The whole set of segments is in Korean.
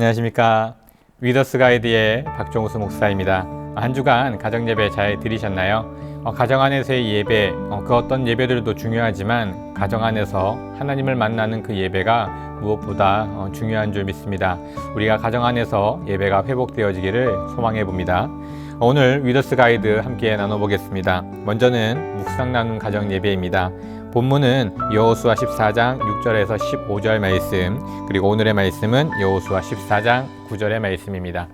안녕하십니까 위더스 가이드의 박종수 목사입니다. 한 주간 가정 예배 잘 드리셨나요? 어, 가정 안에서의 예배, 어, 그 어떤 예배들도 중요하지만 가정 안에서 하나님을 만나는 그 예배가 무엇보다 어, 중요한 줄 믿습니다. 우리가 가정 안에서 예배가 회복되어지기를 소망해 봅니다. 오늘 위더스 가이드 함께 나눠보겠습니다. 먼저는 묵상 나눈 가정 예배입니다. 본문은 여호수아 14장 6절에서 15절 말씀, 그리고 오늘의 말씀은 여호수아 14장 9절의 말씀입니다.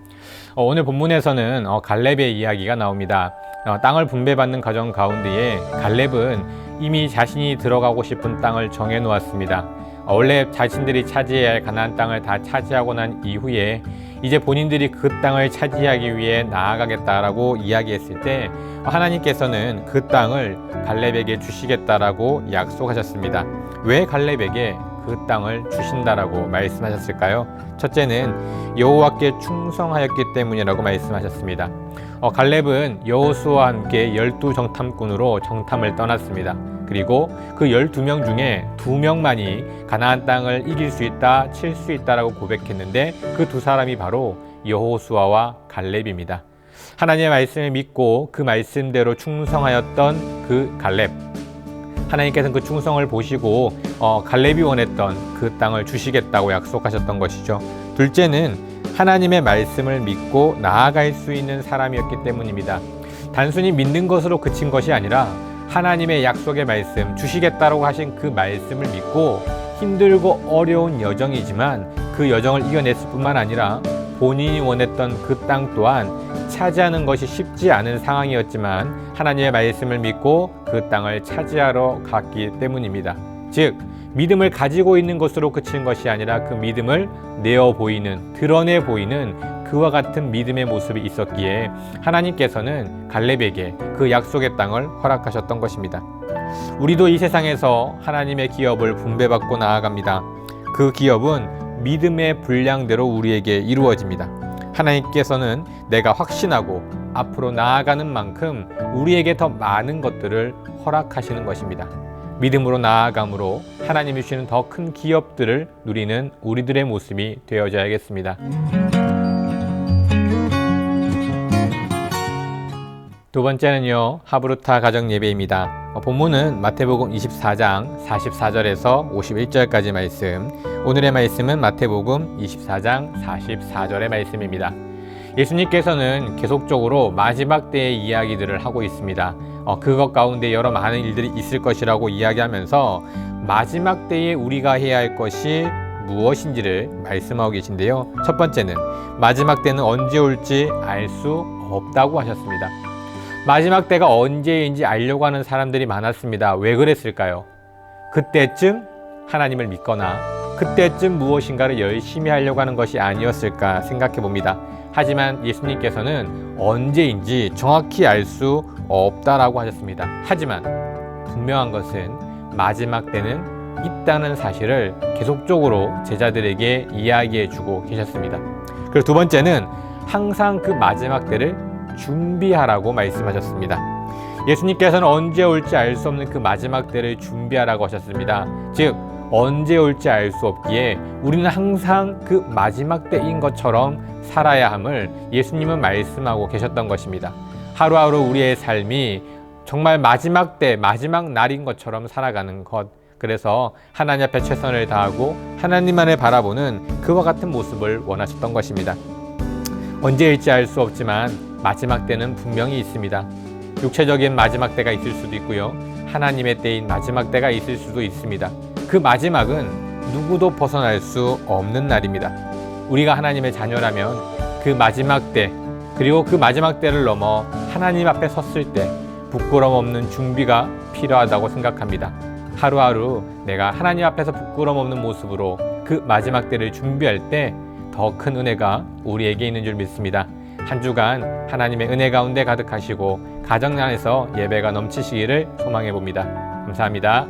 어, 오늘 본문에서는 어, 갈렙의 이야기가 나옵니다. 어, 땅을 분배받는 과정 가운데에 갈렙은 이미 자신이 들어가고 싶은 땅을 정해 놓았습니다. 어, 원래 자신들이 차지해야 할 가나안 땅을 다 차지하고 난 이후에 이제 본인들이 그 땅을 차지하기 위해 나아가겠다라고 이야기했을 때 하나님께서는 그 땅을 갈렙에게 주시겠다라고 약속하셨습니다. 왜 갈렙에게 그 땅을 주신다라고 말씀하셨을까요? 첫째는 여호와께 충성하였기 때문이라고 말씀하셨습니다. 어, 갈렙은 여호수와 함께 열두 정탐꾼으로 정탐을 떠났습니다. 그리고 그 12명 중에 2명만이 가나안 땅을 이길 수 있다, 칠 수 있다라고 고백했는데 그 두 사람이 바로 여호수아와 갈렙입니다. 하나님의 말씀을 믿고 그 말씀대로 충성하였던 그 갈렙. 하나님께서는 그 충성을 보시고 어, 갈렙이 원했던 그 땅을 주시겠다고 약속하셨던 것이죠. 둘째는 하나님의 말씀을 믿고 나아갈 수 있는 사람이었기 때문입니다. 단순히 믿는 것으로 그친 것이 아니라 하나님의 약속의 말씀, 주시겠다고 하신 그 말씀을 믿고 힘들고 어려운 여정이지만 그 여정을 이겨냈을 뿐만 아니라 본인이 원했던 그 땅 또한 차지하는 것이 쉽지 않은 상황이었지만 하나님의 말씀을 믿고 그 땅을 차지하러 갔기 때문입니다. 즉, 믿음을 가지고 있는 것으로 그친 것이 아니라 그 믿음을 내어 보이는, 드러내 보이는 그와 같은 믿음의 모습이 있었기에 하나님께서는 갈렙에게 그 약속의 땅을 허락하셨던 것입니다. 우리도 이 세상에서 하나님의 기업을 분배받고 나아갑니다. 그 기업은 믿음의 분량대로 우리에게 이루어집니다. 하나님께서는 내가 확신하고 앞으로 나아가는 만큼 우리에게 더 많은 것들을 허락하시는 것입니다. 믿음으로 나아감으로 하나님이 주시는 더 큰 기업들을 누리는 우리들의 모습이 되어져야겠습니다. 두 번째는요, 하브루타 가정 예배입니다. 어, 본문은 마태복음 24장 44절에서 51절까지 말씀, 오늘의 말씀은 마태복음 24장 44절의 말씀입니다. 예수님께서는 계속적으로 마지막 때의 이야기들을 하고 있습니다. 어, 그것 가운데 여러 많은 일들이 있을 것이라고 이야기하면서 마지막 때에 우리가 해야 할 것이 무엇인지를 말씀하고 계신데요. 첫 번째는 마지막 때는 언제 올지 알 수 없다고 하셨습니다. 마지막 때가 언제인지 알려고 하는 사람들이 많았습니다. 왜 그랬을까요? 그때쯤 하나님을 믿거나 그때쯤 무엇인가를 열심히 하려고 하는 것이 아니었을까 생각해 봅니다. 하지만 예수님께서는 언제인지 정확히 알 수 없다라고 하셨습니다. 하지만 분명한 것은 마지막 때는 있다는 사실을 계속적으로 제자들에게 이야기해 주고 계셨습니다. 그리고 두 번째는 항상 그 마지막 때를 준비하라고 말씀하셨습니다. 예수님께서는 언제 올지 알 수 없는 그 마지막 때를 준비하라고 하셨습니다. 즉, 언제 올지 알 수 없기에 우리는 항상 그 마지막 때인 것처럼 살아야 함을 예수님은 말씀하고 계셨던 것입니다. 하루하루 우리의 삶이 정말 마지막 때, 마지막 날인 것처럼 살아가는 것. 그래서 하나님 앞에 최선을 다하고 하나님만을 바라보는 그와 같은 모습을 원하셨던 것입니다. 언제일지 알 수 없지만 마지막 때는 분명히 있습니다. 육체적인 마지막 때가 있을 수도 있고요. 하나님의 때인 마지막 때가 있을 수도 있습니다. 그 마지막은 누구도 벗어날 수 없는 날입니다. 우리가 하나님의 자녀라면 그 마지막 때, 그리고 그 마지막 때를 넘어 하나님 앞에 섰을 때 부끄럼 없는 준비가 필요하다고 생각합니다. 하루하루 내가 하나님 앞에서 부끄럼 없는 모습으로 그 마지막 때를 준비할 때 더 큰 은혜가 우리에게 있는 줄 믿습니다. 한 주간 하나님의 은혜 가운데 가득하시고 가정 안에서 예배가 넘치시기를 소망해 봅니다. 감사합니다.